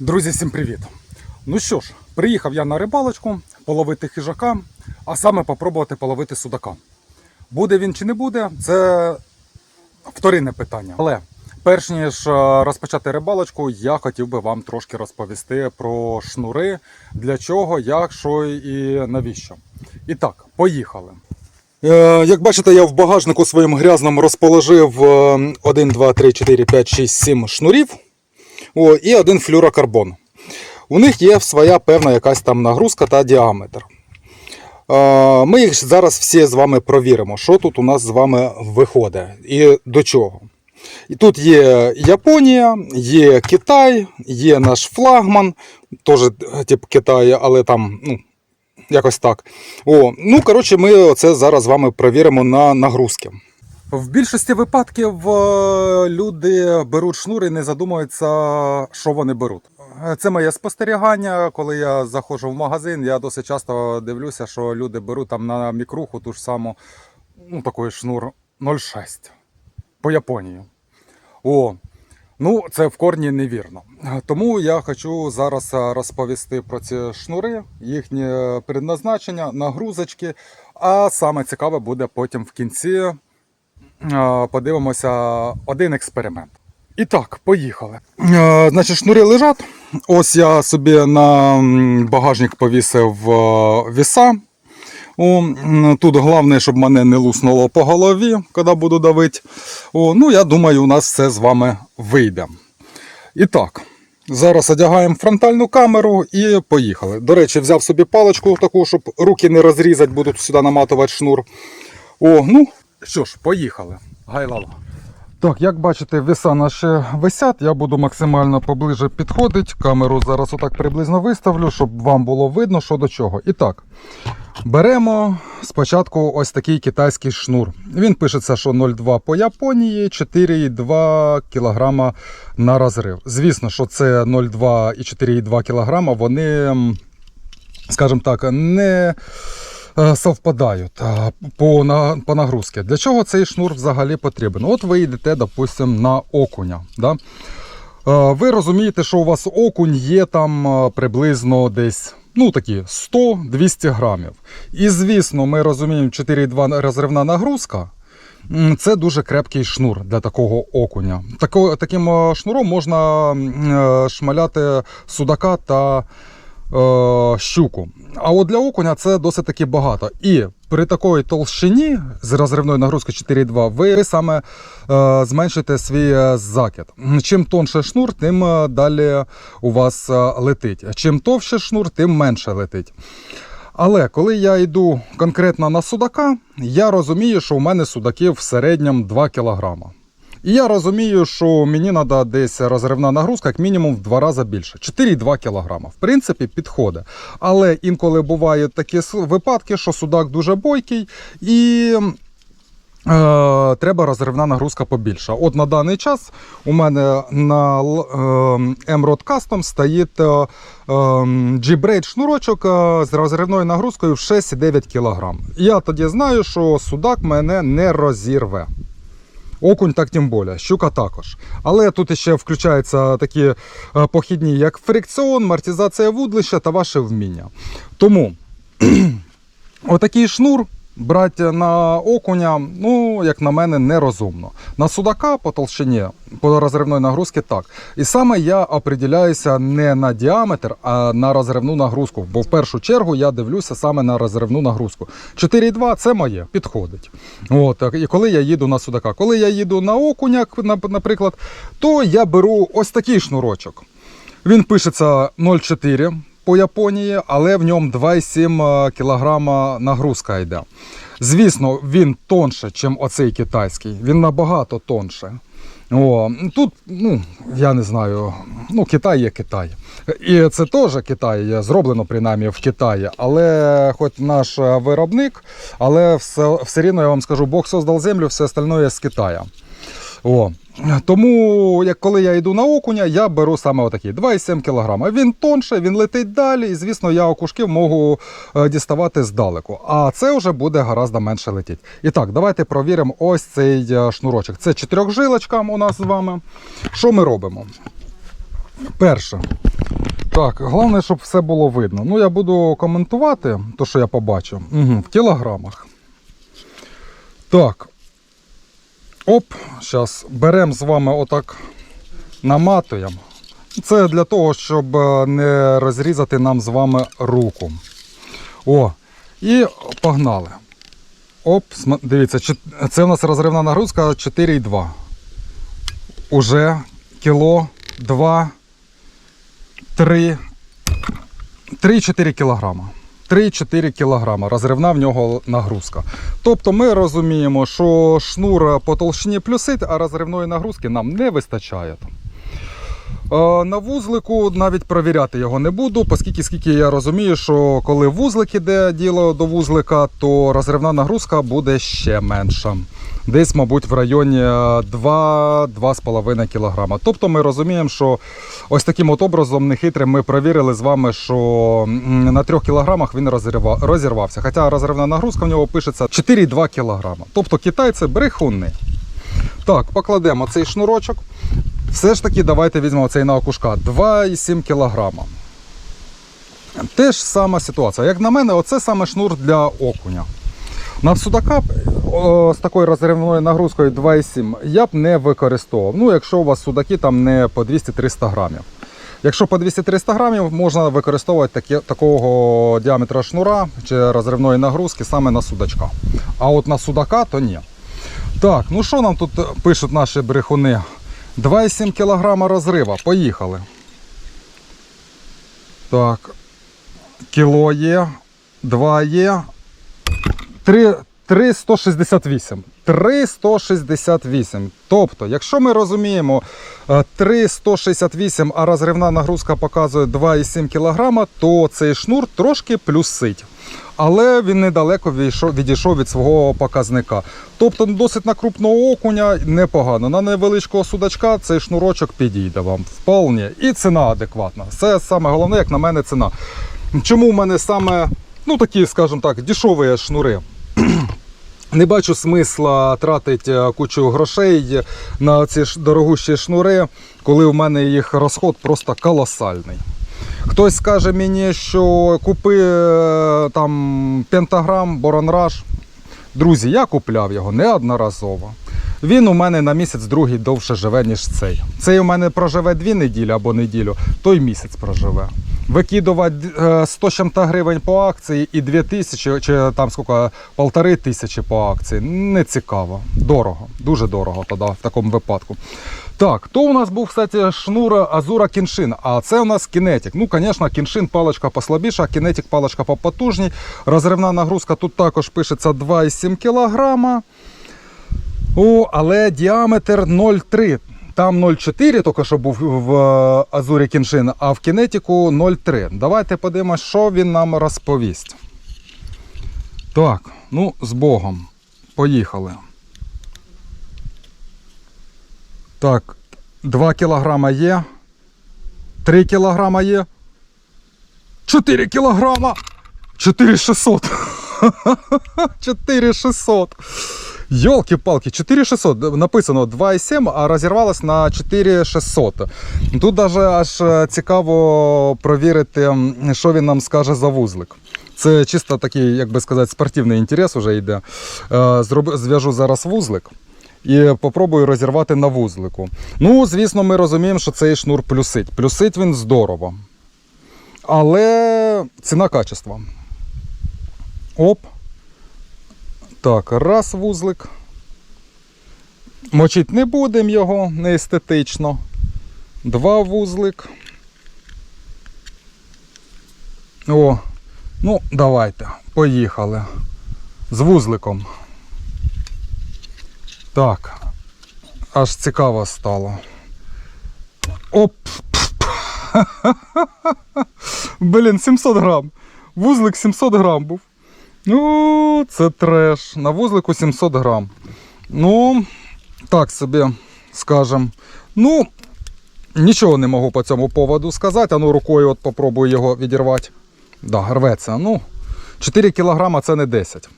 Друзі, всім привіт! Ну що ж, приїхав я на рибалочку половити хижака, а саме попробувати половити судака. Буде він чи не буде, це вторинне питання. Але перш ніж е, розпочати рибалочку, я хотів би вам трошки розповісти про шнури, для чого, як, що і навіщо. І так, поїхали. Е, Як бачите, я в багажнику своїм грязному розположив 1, 2, 3, 4, 5, 6, 7 шнурів. О, і один флюрокарбон. У них є своя певна якась там нагрузка та діаметр. Ми їх зараз всі з вами провіримо, що тут у нас з вами виходить і до чого. І тут є Японія, є Китай, є наш флагман, теж тип Китаю, але там ну, якось так. О, ну, коротше, ми це зараз з вами провіримо на нагрузки. В більшості випадків е, люди беруть шнури і не задумуються, що вони беруть. Це моє спостерігання. Коли я заходжу в магазин, я досить часто дивлюся, що люди беруть там на мікруху ту ж саму, ну, такий шнур 0,6 по Японії. О, ну це в корні невірно. Тому я хочу зараз розповісти про ці шнури, їхнє предназначення, нагрузочки. А саме цікаве буде потім в кінці подивимося один експеримент. І так, поїхали. Значить, шнури лежать. Ось я собі на багажник повісив віса. О, тут головне, щоб мене не луснуло по голові, коли буду давити. О, ну, я думаю, у нас все з вами вийде. І так, зараз одягаємо фронтальну камеру і поїхали. До речі, взяв собі паличку таку, щоб руки не розрізати, буду сюди наматувати шнур. О, ну, що ж, поїхали. Гайлала. Так, як бачите, веса наші висять. Я буду максимально поближе підходити. Камеру зараз отак приблизно виставлю, щоб вам було видно, що до чого. І так, беремо спочатку ось такий китайський шнур. Він пишеться, що 0,2 по Японії, 4,2 кг на розрив. Звісно, що це 0,2 і 4,2 кг, вони, скажімо так, не совпадають е, по, на, по нагрузці. Для чого цей шнур взагалі потрібен? От ви йдете, допустимо, на окуня. Да? Е, Ви розумієте, що у вас окунь є там е, приблизно десь ну такі 100-200 грамів. І звісно, ми розуміємо 4,2 розривна нагрузка. Це дуже крепкий шнур для такого окуня. Тако, таким е, шнуром можна е, шмаляти судака та е, щуку. А от для окуня це досить таки багато. І при такій толщині з розривною нагрузкою 4,2 ви саме е, зменшите свій е, закид. Чим тонше шнур, тим е, далі у вас е, летить. Чим товще шнур, тим менше летить. Але коли я йду конкретно на судака, я розумію, що у мене судаків в середньому 2 кг. І я розумію, що мені треба десь розривна нагрузка, як мінімум в два рази більше 4,2 кг. В принципі, підходить. Але інколи бувають такі випадки, що судак дуже бойкий і. Е, треба розривна нагрузка побільша. От на даний час у мене на е, Emerald Custom стоїть е, е, G-Braid шнурочок е, з розривною нагрузкою в 6,9 кг. Я тоді знаю, що судак мене не розірве. Окунь так тим більше, щука також. Але тут ще включаються такі е, похідні, як фрикціон, мартизація вудлища та ваше вміння. Тому отакий шнур брати на окуня, ну, як на мене, нерозумно. На судака по толщині, по розривної нагрузки так. І саме я определяюся не на діаметр, а на розривну нагрузку. Бо в першу чергу я дивлюся саме на розривну нагрузку. 4,2 це моє, підходить. От, і коли я їду на судака. Коли я їду на окуня, наприклад, то я беру ось такий шнурочок. Він пишеться 0,4 по Японії, але в ньому 2,7 кг нагрузка йде. Звісно, він тонше, ніж оцей китайський. Він набагато тонше. О, тут, ну, я не знаю, ну, Китай є Китай. І це теж Китай, є, зроблено принаймні в Китаї, але хоч наш е, виробник, але все, все рівно я вам скажу, Бог создав землю, все остальное з Китаю. О. Тому, як коли я йду на окуня, я беру саме отакий 2,7 кг. Він тонше, він летить далі, і звісно, я окушків можу е, діставати здалеку. А це вже буде гораздо менше летіти. І так, давайте провіримо ось цей е, шнурочок. Це чотирьохжилочка у нас з вами. Що ми робимо? Перше, Так, головне, щоб все було видно. Ну, я буду коментувати те, що я побачив. Угу, в кілограмах. Так. Оп, зараз беремо з вами отак наматуємо. Це для того, щоб е, не розрізати нам з вами руку. О, і погнали. Оп, дивіться, це у нас розривна нагрузка 4,2. Уже кіло, 2, 3, 3-4 кілограма. 3-4 кілограма розривна в нього нагрузка. Тобто ми розуміємо, що шнур по толщині плюсить, а розривної нагрузки нам не вистачає. Е, На вузлику навіть провіряти його не буду, оскільки скільки я розумію, що коли вузлик іде діло до вузлика, то розривна нагрузка буде ще менша. Десь, мабуть, в районі 2-2,5 кг. Тобто ми розуміємо, що ось таким от образом нехитрим ми провірили з вами, що на 3 кг він розірвався. Хоча розривна нагрузка в нього пишеться 4,2 кг. Тобто китайці брехуни. Так, покладемо цей шнурочок. Все ж таки, давайте візьмемо цей на окушка 2,7 кг. Те ж сама ситуація. Як на мене, оце саме шнур для окуня. На судака з такою розривною нагрузкою 2,7 я б не використовував. Ну, якщо у вас судаки там не по 200-300 грамів. Якщо по 200-300 грамів, можна використовувати таке, такого діаметра шнура чи розривної нагрузки саме на судачка. А от на судака то ні. Так, ну що нам тут пишуть наші брехуни? 2,7 кг розрива. Поїхали. Так. Кіло є, 2 є. 3, 368. 368. Тобто, якщо ми розуміємо е, 368, а розривна нагрузка показує 2,7 кг, то цей шнур трошки плюсить. Але він недалеко відійшов, від свого показника. Тобто досить на крупного окуня непогано. На невеличкого судачка цей шнурочок підійде вам вполне. І ціна адекватна. Це саме головне, як на мене, ціна. Чому в мене саме ну, такі, скажімо так, дешеві шнури? Не бачу смисла тратити кучу грошей на ці дорогущі шнури, коли в мене їх розход просто колосальний. Хтось скаже мені, що купи е, там пентаграм, боронраж. Друзі, я купляв його неодноразово. Він у мене на місяць другий довше живе, ніж цей. Цей у мене проживе дві неділі або неділю, той місяць проживе. Викидувати е, 100 чим-то гривень по акції і 2 тисячі, чи там скільки, полтори тисячі по акції. Не цікаво. Дорого, дуже дорого тоді в такому випадку. Так, то у нас був, кстати, шнур Азура Кіншин, а це у нас кінетик. Ну, звісно, кіншин паличка послабіша, кінетик паличка попотужній. Розривна нагрузка тут також пишеться 2,7 кг. Але діаметр 0,3. Там 0,4 тільки що був в Азурі Кіншин, а в кінетику 0,3. Давайте подивимось, що він нам розповість. Так, ну, з Богом. Поїхали. Так, 2 кілограма є. 3 кілограма є. 4 кілограма. 4600. 4600. Йолки-палки, 4600. Написано 2,7, а розірвалось на 4600. Тут навіть аж е, цікаво провірити, що він нам скаже за вузлик. Це чисто такий, як би сказати, спортивний інтерес вже йде. Е, Зв'яжу зараз вузлик і попробую розірвати на вузлику. Ну, звісно, ми розуміємо, що цей шнур плюсить. Плюсить він здорово. Але ціна качества. Оп. Так, раз вузлик. Мочить не будемо його не естетично. Два вузлик. О, ну, давайте, поїхали. З вузликом. Так. Аж цікаво стало. Оп. Блін, 700 грам. Вузлик 700 грам був. Ну, це треш. На вузлику 700 грам. Ну, так собі скажем. Ну, нічого не можу по цьому поводу сказати. А ну рукою от попробую його відірвати. Да, рветься. Ну, 4 кг це не 10.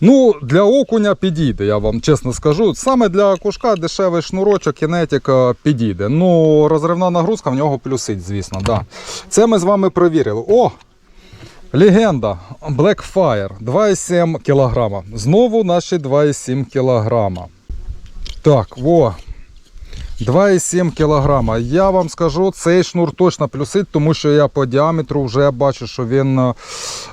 Ну, для окуня підійде, я вам чесно скажу. Саме для кушка дешевий шнурочок, кінетіка підійде. Ну, розривна нагрузка в нього плюсить, звісно. Да. Це ми з вами перевірили. О! Легенда Blackfire 2,7 кг. Знову наші 2,7 кг. Так, во. 2,7 кг. Я вам скажу, цей шнур точно плюсить, тому що я по діаметру вже бачу, що він е,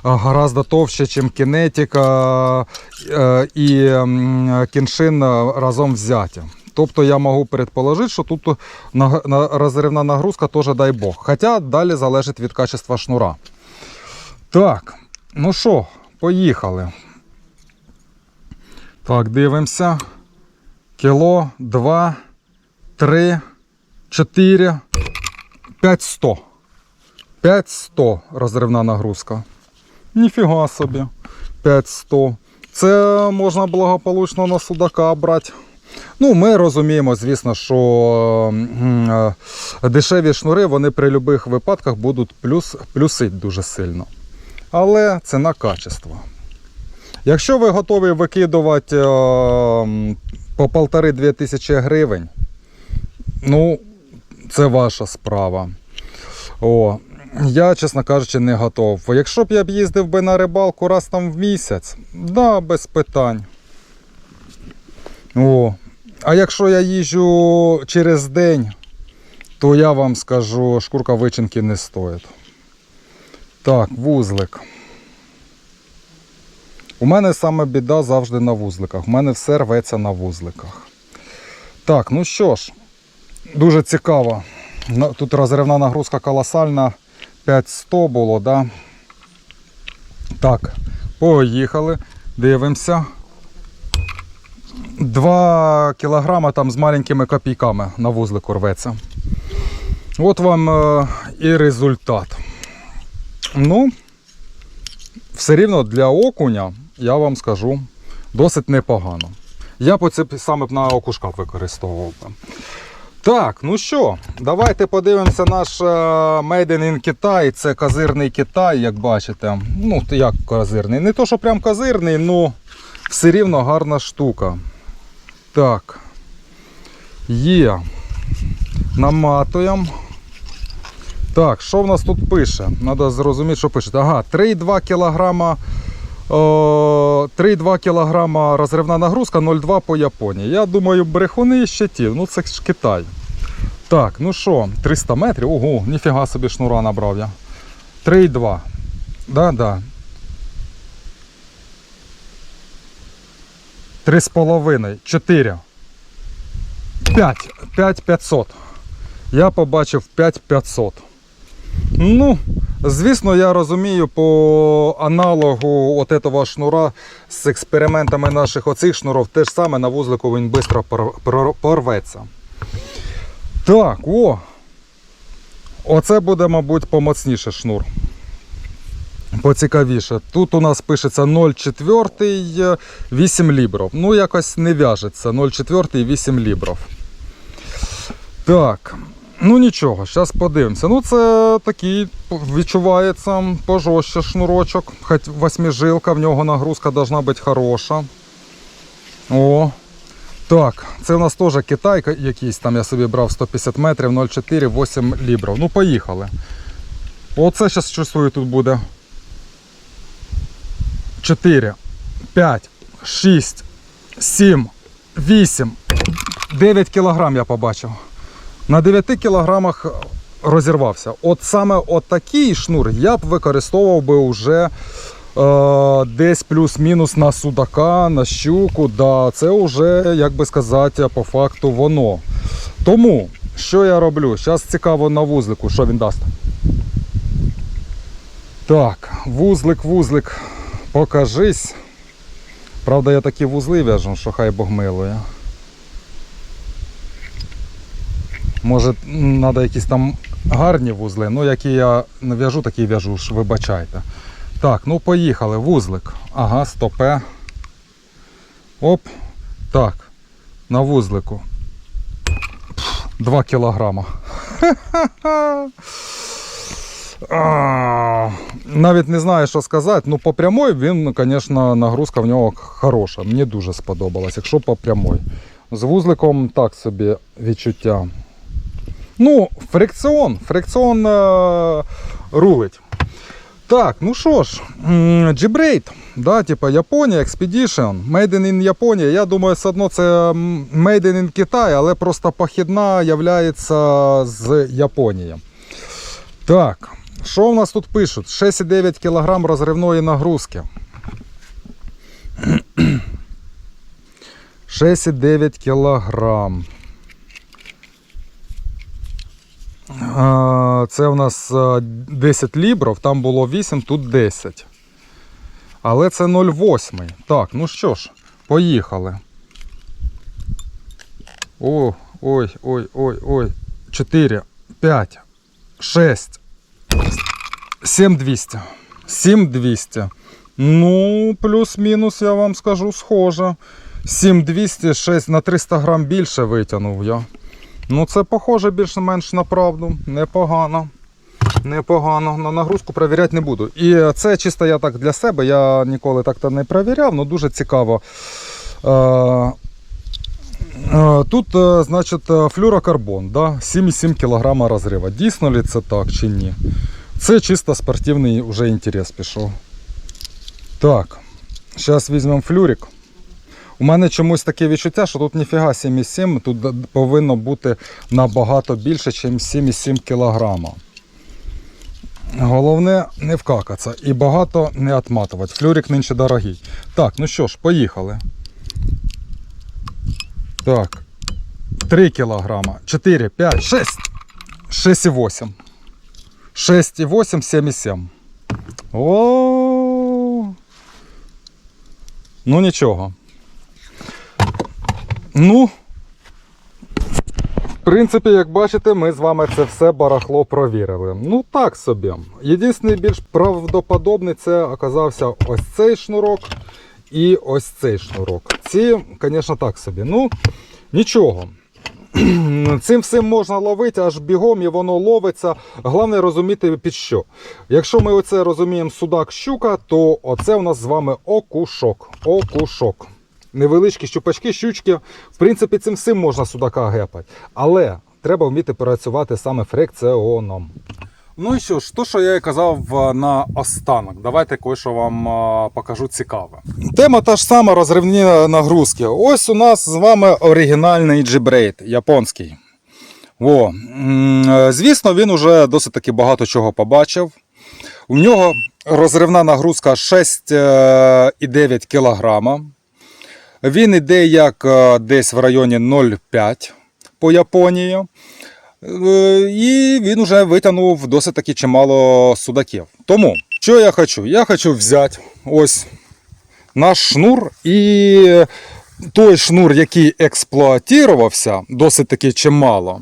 гораздо товще, ніж кінетика е, і кіншин е, разом взяті. Тобто я можу предположити, що тут на- на- розривна нагрузка теж дай Бог. Хоча далі залежить від качества шнура. Так, ну що, поїхали. Так, дивимося. Кіло, два, три, чотири, п'ять сто. П'ять сто розривна нагрузка. Ніфіга собі. 500. Це можна благополучно на судака брати. Ну, ми розуміємо, звісно, що е, дешеві шнури вони при будь-яких випадках будуть плюс, плюсить дуже сильно. Але ціна качества. Якщо ви готові викидувати е, по полтори-дві тисячі гривень, ну, це ваша справа. О, я, чесно кажучи, не готов. Якщо б я б їздив би на рибалку раз там в місяць, да, без питань. О, а якщо я їжджу через день, то я вам скажу, шкурка вичинки не стоїть. Так, вузлик. У мене саме біда завжди на вузликах. У мене все рветься на вузликах. Так, ну що ж, дуже цікаво. Тут розривна нагрузка колосальна. 500 було, да? Так, поїхали. Дивимося. 2 кілограма там з маленькими копійками на вузлику рветься. От вам е, і результат. Ну, все рівно для окуня, я вам скажу, досить непогано. Я б це саме б на окушка використовував. Так, ну що, давайте подивимося наш е, Made in Китай. Це козирний Китай, як бачите. Ну, як козирний. Не то, що прям козирний, але все рівно гарна штука. Так. Є. Наматуємо. Так, що в нас тут пише? Треба зрозуміти, що пише. Ага, 3,2 кілограма. 3,2 кг розривна нагрузка, 0,2 по Японії. Я думаю, брехуни ще ті. Ну це ж Китай. Так, ну що, 300 метрів? Ого, ніфіга собі шнура набрав я. 3,2. Да, да. 3,5. 4. 5. 5500. Я побачив 5500. Ну, звісно, я розумію по аналогу от этого шнура з експериментами наших оцих шнурів, те ж саме на вузлику він швидко порветься. Так, о! Оце буде, мабуть, помоцніше шнур. Поцікавіше. Тут у нас пишеться 0,4 8 лібров. Ну, якось не в'яжеться. 0,4 8 лібров. Так. Ну нічого, зараз подивимося. Ну це такий відчувається пожорстче шнурочок. Хоч восьмижилка, в нього нагрузка должна бути хороша. О. Так, це у нас теж Китай якийсь, там я собі брав 150 метрів, 0,4, 8 лібрів. Ну, поїхали. Оце зараз чувствую тут буде. 4, 5, 6, 7, 8, 9 кілограм я побачив. На 9 кілограмах розірвався. От саме от такий шнур я б використовував би вже десь плюс-мінус на судака, на щуку. Да, це вже, як би сказати, по факту воно. Тому, що я роблю? Зараз цікаво на вузлику, що він дасть. Так, вузлик, вузлик, покажись. Правда, я такі вузли в'яжу, що хай Бог милує. Може, треба якісь там гарні вузли, ну які я не в'яжу, такі в'яжу, вибачайте. Так, ну поїхали. Вузлик. Ага, стопе. Оп. Так. На вузлику. 2 кілограма. Навіть не знаю, що сказати. Ну, по прямой він, звісно, нагрузка в нього хороша. Мені дуже сподобалось, якщо по прямой. З вузликом так собі відчуття. Ну, фрикціон. Фрикціон е- рулить. Так, ну що ж, G-Braid, да, типа Японія, Expedition, Made in Японія. Я думаю, все одно це Made in Китай, але просто похідна являється з Японії. Так, що в нас тут пишуть? 6,9 кг розривної нагрузки. 6,9 кілограм. А, Це у нас 10 лібров, там було 8, тут 10. Але це 0,8. Так, ну що ж, поїхали. О, ой, ой, ой, ой. 4, 5, 6, 7200. 7200. Ну, плюс-мінус, я вам скажу, схоже. 7200, 6 на 300 грам більше витягнув я. Ну, це похоже більш-менш на правду. Непогано. Непогано. На нагрузку перевіряти не буду. І це чисто я так для себе. Я ніколи так не перевіряв, але дуже цікаво. Е, е, Тут, е, значить, флюрокарбон, да? 7,7 кг розрива. Дійсно ли це так чи ні? Це чисто спортивний вже інтерес пішов. Так, зараз візьмемо флюрик. У мене чомусь таке відчуття, що тут ніфіга 7,7, тут повинно бути набагато більше, ніж 7,7 кг. Головне не вкакатися і багато не отматувати. Флюрик нинче дорогий. Так, ну що ж, поїхали. Так. 3 кілограма. 4, 5, 6. 6,8. 6,8, 7,7. О. Ну нічого. Ну, в принципі, як бачите, ми з вами це все барахло провірили. Ну так собі. Єдиний більш правдоподобний це оказався ось цей шнурок і ось цей шнурок. Ці, звісно, так собі. Ну, нічого. Цим всім можна ловити аж бігом і воно ловиться. Головне розуміти під що. Якщо ми оце розуміємо судак щука, то оце у нас з вами окушок. Окушок. Невеличкі щупачки, щучки. В принципі, цим всім можна судака гепати. Але треба вміти працювати саме фрикціоном. Ну і що ж, то, що я і казав е, на останок, давайте кое-що вам е, покажу цікаве. Тема та ж сама розривні нагрузки. Ось у нас з вами оригінальний G-Braid, японський. Во. е, Звісно, він уже досить таки багато чого побачив. У нього розривна нагрузка 6,9 кг. Він іде як е, десь в районі 0,5 по Японії. Е, І він вже витягнув досить таки чимало судаків. Тому, що я хочу? Я хочу взяти ось наш шнур і той шнур, який експлуатувався, досить таки чимало.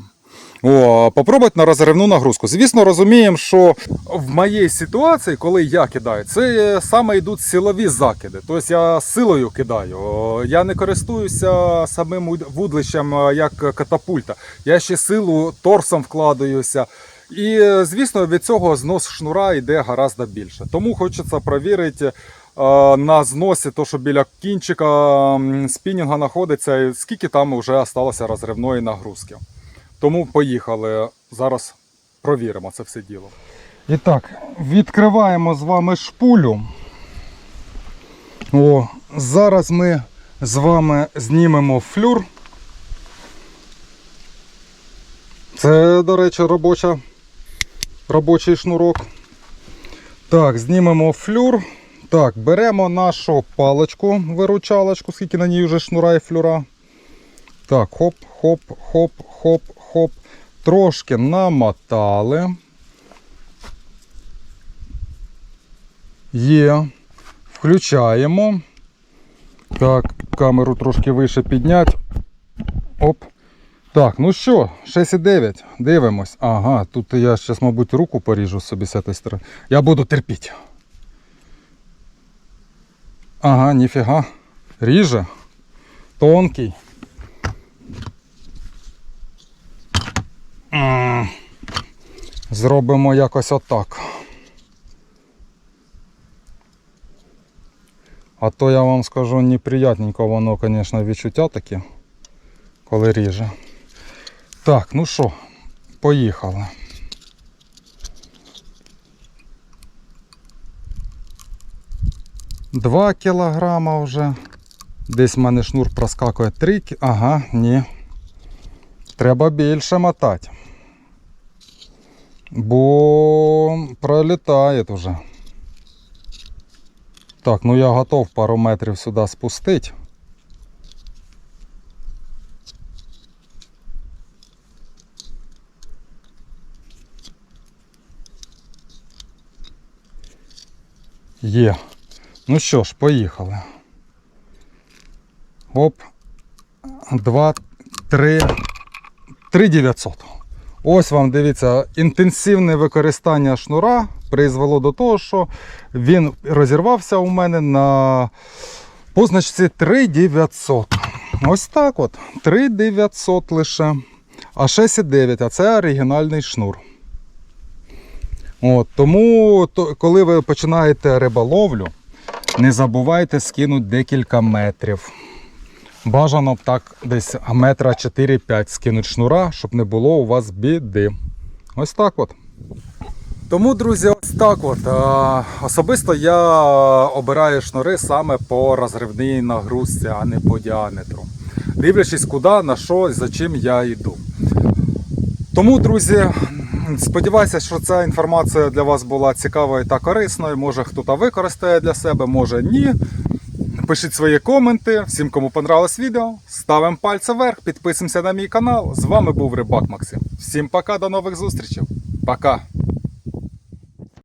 О, попробувати на розривну нагрузку. Звісно, розуміємо, що в моїй ситуації, коли я кидаю, це саме йдуть силові закиди. Тобто я силою кидаю. Я не користуюся самим вуд- вудлищем як катапульта. Я ще силу торсом вкладаюся. І, звісно, від цього знос шнура йде гораздо більше. Тому хочеться перевірити. На зносі, то що біля кінчика спінінга знаходиться, скільки там вже залишилося розривної нагрузки. Тому поїхали. Зараз провіримо це все діло. І так, відкриваємо з вами шпулю. О, зараз ми з вами знімемо флюр. Це, до речі, робоча, робочий шнурок. Так, знімемо флюр. Так, беремо нашу паличку, виручалочку, скільки на ній вже шнура і флюра. Так, хоп, хоп, хоп, хоп, хоп. Трошки намотали. Є. Включаємо. Так, камеру трошки вище підняти. Оп. Так, ну що, 6,9. Дивимось. Ага, тут я зараз, мабуть, руку поріжу собі з цієї сторони. Я буду терпіти. Ага, ніфіга. Ріже. Тонкий. Зробимо якось отак. А то я вам скажу неприятненько воно, звісно, відчуття таке, коли ріже. Так, ну що, поїхали. Два кілограма вже. Десь в мене шнур проскакує 3 Ага, ні. Треба більше мотати. Бо пролітає вже. Так, ну я готов пару метрів сюди спустити. Є. Ну що ж, поїхали. Оп. Два, три. Три 900. Ось вам дивіться, інтенсивне використання шнура призвело до того, що він розірвався у мене на позначці 3900. Ось так от. 3900 лише. А 6,9, а це оригінальний шнур. От, тому, то, коли ви починаєте риболовлю, не забувайте скинути декілька метрів. Бажано б так десь метра 4-5 скинути шнура, щоб не було у вас біди. Ось так от. Тому, друзі, ось так от. Особисто я обираю шнури саме по розривній нагрузці, а не по діаметру. Дивлячись, куди, на що, за чим я йду. Тому, друзі, сподіваюся, що ця інформація для вас була цікавою та корисною. Може хтось використає для себе, може ні. Пишіть свої коменти. Всім, кому понравилось відео, ставимо пальце вверх, підписуємося на мій канал. З вами був Рибак Максим. Всім пока, до нових зустрічей. Пока!